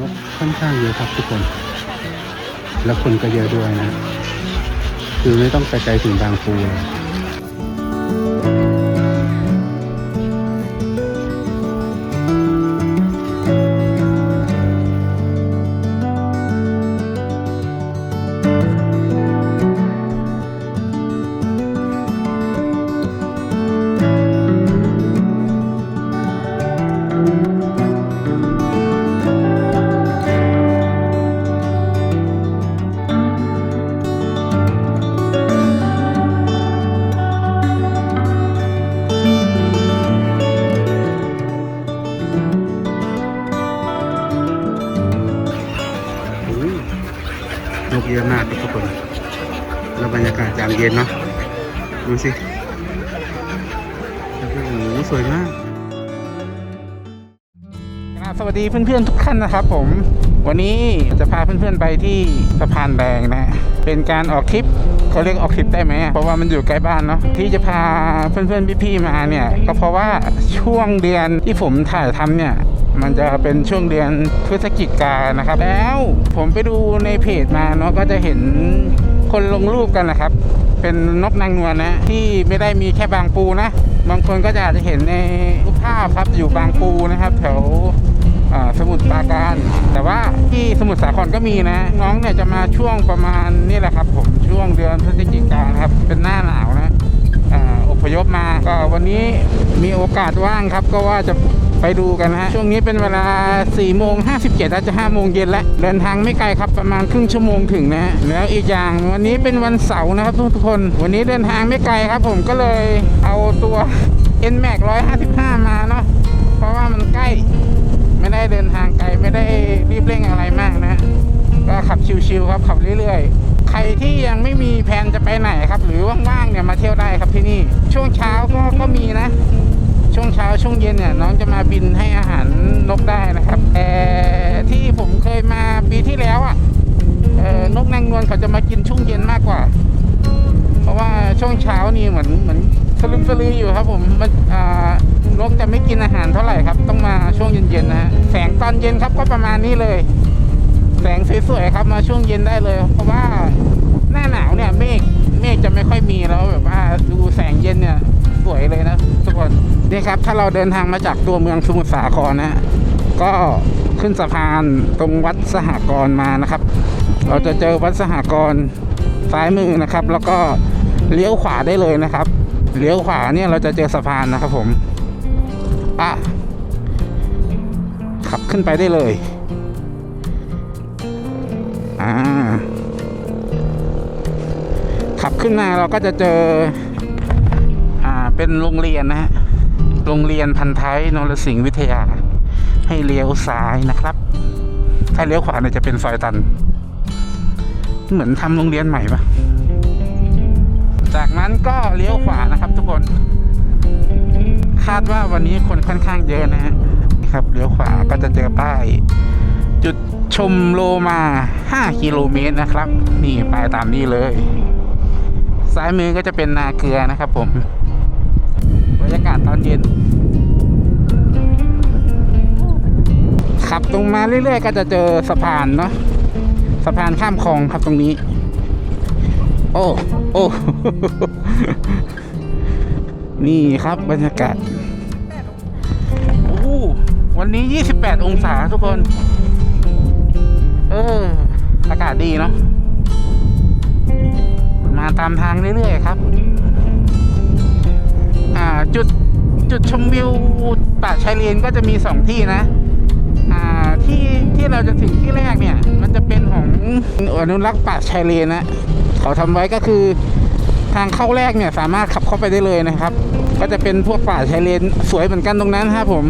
นกค่อนข้างเยอะครับทุกคน แล้วคนก็เยอะด้วยนะ คือไม่ต้องไปไกลถึงบางปูเลย อะมากทุกคน แล้วบรรยากาศยามเย็นเนาะ ดูสิโอ้โหสวยมากสวัสดีเพื่อนๆทุกท่านนะครับผม วันนี้จะพาเพื่อนๆไปที่สะพานแดงนะ เป็นการออกทริปเขาเรียกออกทริปได้ไหมเพราะว่ามันอยู่ใกล้บ้านเนาะที่จะพาเพื่อนๆพี่ๆมาเนี่ย ก็เพราะว่าช่วงเดือนที่ผมถ่ายทำเนี่ย มันจะเป็นช่วงเดือนพฤศจิกายนนะครับ แล้วผมไปดูในเพจมาเนาะก็จะเห็นคนลงรูปกันนะครับ เป็นนกนางนวลนะที่ไม่ได้มีแค่บางปูนะ บางคนก็จะอาจจะเห็นในรูปภาพครับอยู่บางปูนะครับ แถวสมุทรปราการ แต่ว่าที่สมุทรสาครก็มีนะ น้องเนี่ยจะมาช่วงประมาณนี่แหละครับ ผมช่วงเดือนพฤศจิกายนครับ เป็นหน้าหนาวนะอพยพมาก็วันนี้มีโอกาสว่างครับ ก็ว่าจะ ไปดูกันนะฮะ ช่วงนี้เป็นเวลา4โมง57แล้วจะ5โมงเย็นแล้ว เดินทางไม่ไกลครับประมาณครึ่งชั่วโมงถึงนะฮะแล้วอีกอย่างวันนี้เป็นวันเสาร์นะครับทุกคน วันนี้เดินทางไม่ไกลครับ ผมก็เลยเอาตัว N Max 155 มาเนาะเพราะว่ามันใกล้ไม่ได้เดินทางไกลไม่ได้รีบเร่งอะไรมากนะก็ขับชิวๆครับขับเรื่อยๆ ใครที่ยังไม่มีแผนจะไปไหนครับ หรือว่างๆเนี่ยมาเที่ยวได้ครับที่นี่ ช่วงเช้าก็ก็มีนะ ช่วงเช้าช่วงเย็นเนี่ยน้องจะมาบินให้อาหารนกได้นะครับแต่ที่ผมเคยมาปีที่แล้วอะเอ่อนกนางนวลเขาจะมากินช่วงเย็นมากกว่า เพราะว่าช่วงเช้านี่เหมือนเหมือนสลึมสลืออยู่ครับผมมันนกจะไม่กินอาหารเท่าไหร่ครับ ต้องมาช่วงเย็นๆนะฮะแสงตอนเย็นครับก็ประมาณนี้เลย แสงสวยๆครับมาช่วงเย็นได้เลย เพราะว่าหน้าหนาวเนี่ยเมฆเมฆจะไม่ค่อยมีแล้วแบบว่าดูแสงเย็นเนี่ยสวยเลยนะทุกคน นี่ครับ ถ้าเราเดินทางมาจากตัวเมืองสมุทรสาครนะก็ขึ้นสะพานตรงวัดสหกรณ์มานะครับ เราจะเจอวัดสหกรณ์ซ้ายมือนะครับ แล้วก็เลี้ยวขวาได้เลยนะครับเลี้ยวขวาเนี่ยเราจะเจอสะพานนะครับผมอะขับขึ้นไปได้เลยอ่าขับขึ้นมาเราก็จะเจออ่าเป็นโรงเรียนนะฮะ โรงเรียนพันท้ายนรสิงห์วิทยา ให้เลี้ยวซ้ายนะครับ ถ้าเลี้ยวขวาเนี่ยจะเป็นซอยตัน เหมือนทำโรงเรียนใหม่ปะจากนั้นก็เลี้ยวขวานะครับ ทุกคน คาดว่าวันนี้คนค่อนข้างเยอะนะฮะนี่ครับเลี้ยวขวาก็จะเจอป้าย จุดชมโลมา 5 กิโลเมตรนะครับ นี่ไปตามนี้เลย ซ้ายมือก็จะเป็นนาเกลือนะครับผม รรยากาศตอนเย็น ขับตรงมาเรื่อยๆ ก็จะเจอสะพานเนาะสะพานข้ามคลองครับตรงนี้ โอ้ โอ้ นี่ครับบรรยากาศโอ้วันนี้ 28 องศาทุกคน เออ อากาศดีเนาะมาตามทางเรื่อยๆครับ จุดจุดชมวิวป่าชายเลนก็จะมีสองที่นะ อ่าที่ที่เราจะถึงที่แรกเนี่ย มันจะเป็นของอนุรักษ์ป่าชายเลนนะเขาทำไว้ก็คือทางเข้าแรกเนี่ยสามารถขับเข้าไปได้เลยนะครับ ก็จะเป็นพวกป่าชายเลนสวยเหมือนกันตรงนั้นครับผม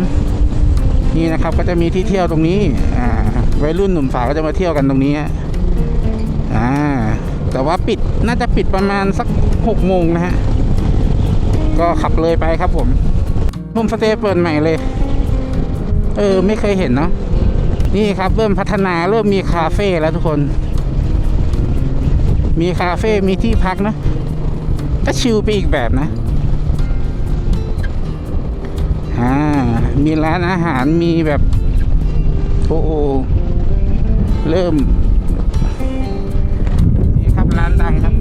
นี่นะครับก็จะมีที่เที่ยวตรงนี้อ่าวัยรุ่นหนุ่มสาวก็จะมาเที่ยวกันตรงนี้อ่าแต่ว่าปิดน่าจะปิดประมาณสักหกโมงนะฮะ ก็ขับเลยไปครับผมโฮมสเตย์เปิดใหม่เลย เออ ไม่เคยเห็นเนาะนี่ครับ เริ่มพัฒนาเริ่มมีคาเฟ่แล้วทุกคน มีคาเฟ่มีที่พักนะก็ชิลไปอีกแบบนะอ่ามีร้านอาหารมีแบบโอ้โหริ่ม นี่ครับร้านดังครับ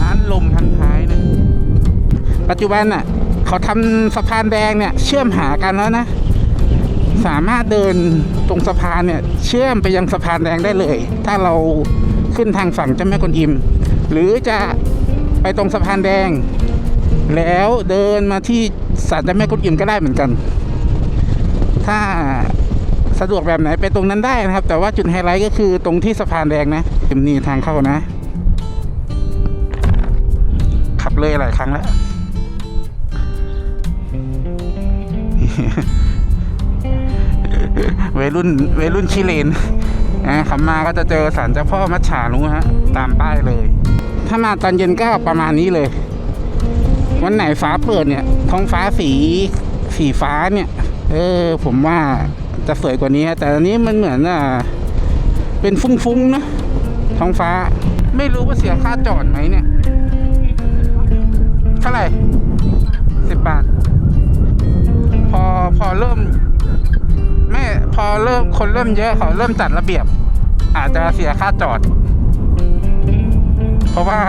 ร้านลมพันท้าย ปัจจุบันน่ะ เขาทำสะพานแดงเนี่ย เชื่อมหากันแล้วนะ สามารถเดินตรงสะพานเนี่ย เชื่อมไปยังสะพานแดงได้เลย ถ้าเราขึ้นทางฝั่งเจ้าแม่กวนอิม หรือจะไปตรงสะพานแดง แล้วเดินมาที่ศาลเจ้าแม่กวนอิมก็ได้เหมือนกัน ถ้าสะดวกแบบไหนไปตรงนั้นได้นะครับ แต่ว่าจุดไฮไลท์ก็คือตรงที่สะพานแดงนะนี่ทางเข้านะ ขับเลยหลายครั้งแล้ว วัยรุ่นวัยรุ่นชิเลนอ่าขับมาก็จะเจอศาลเจ้าพ่อมัจฉานุฮะ ตามป้ายเลย ถ้ามาตอนเย็นก็ประมาณนี้เลย วันไหนฟ้าเปิดเนี่ย ท้องฟ้าสีสีฟ้าเนี่ย เออ ผมว่าจะสวยกว่านี้ฮะแต่อันนี้มันเหมือนอะเป็นฟุ้งๆนะท้องฟ้า ไม่รู้ว่าเสียค่าจอดไหมเนี่ย เท่าไหร่สิบบาท พอพอเริ่มไม่พอเริ่มคนเริ่มเยอะเขาเริ่มจัดระเบียบ อาจจะเสียค่าจอด เพราะว่า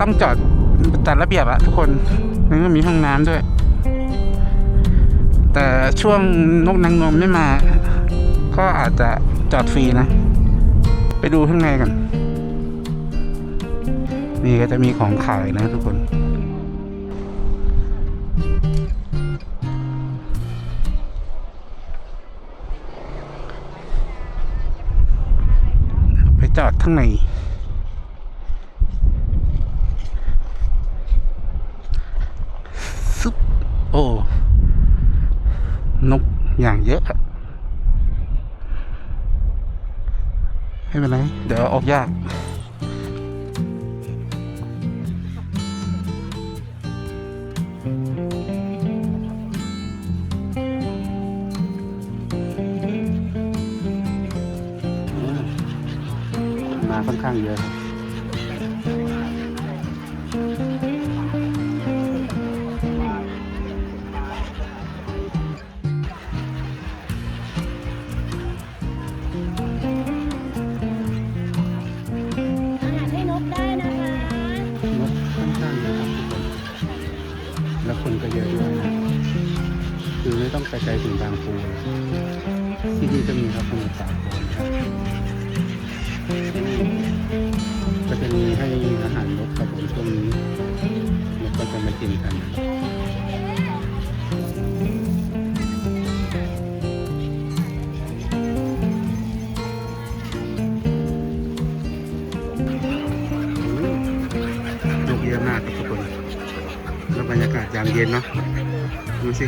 ต้องจอดจัดระเบียบอะทุกคนแล้วก็มีห้องน้ำด้วย แต่ช่วงนกนางนมไม่มา ก็อาจจะจอดฟรีนะ ไปดูข้างในกัน นี่ก็จะมีของขายนะทุกคน จอดข้างในซุปโอ้นกอย่างเยอะอะไม่เป็นไร เดี๋ยวออกยาก มาค่อนข้างเยอะครับอาหารให้นกได้นะคะ นกค่อนข้างเยอะครับทุกคนแล้วคนก็เยอะด้วยนะคือไม่ต้องไปไกลถึงบางปูเลยที่นี่ก็มีครับสมุทรสาครครับ ก็จะมีให้อาหารนกครับผมช่วงนี้นกก็จะมากินกันนกเยอะมากครับทุกคนแล้วบรรยากาศยามเย็นเนาะดูสิ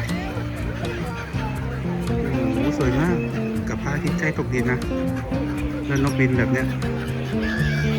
โอ้สวยมากกับพระอาทิตย์ใกล้ตกดินนะแล้วนกบินแบบเนี้ย Yeah.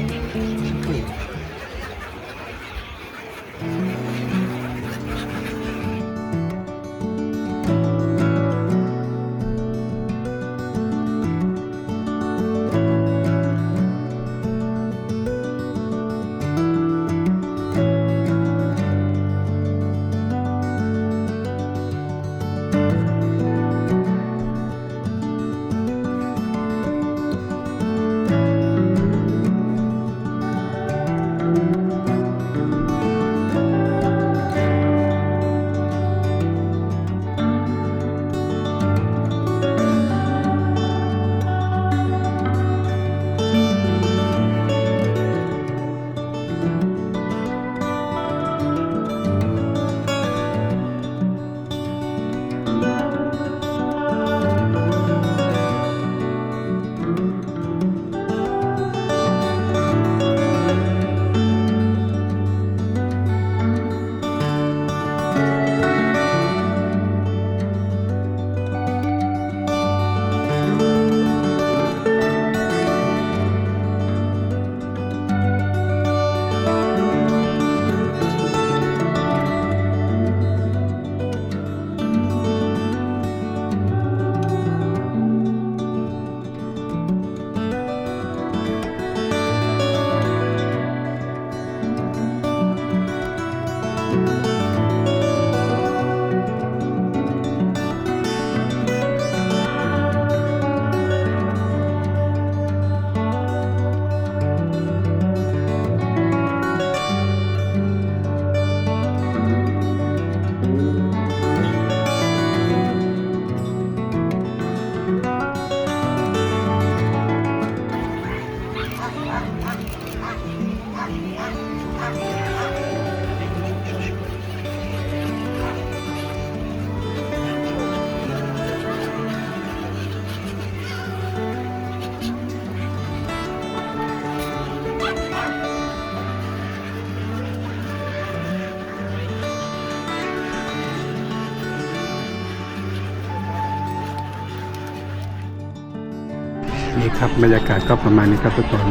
นี่ครับบรรยากาศก็ประมาณนี้ครับทุกคน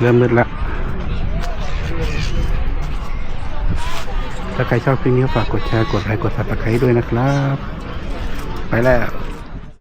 เริ่มมืดแล้วถ้าใครชอบคลิปนี้ฝากกดแชร์กดไลค์กดซับสไครต์ด้วยนะครับ ไปแล้ว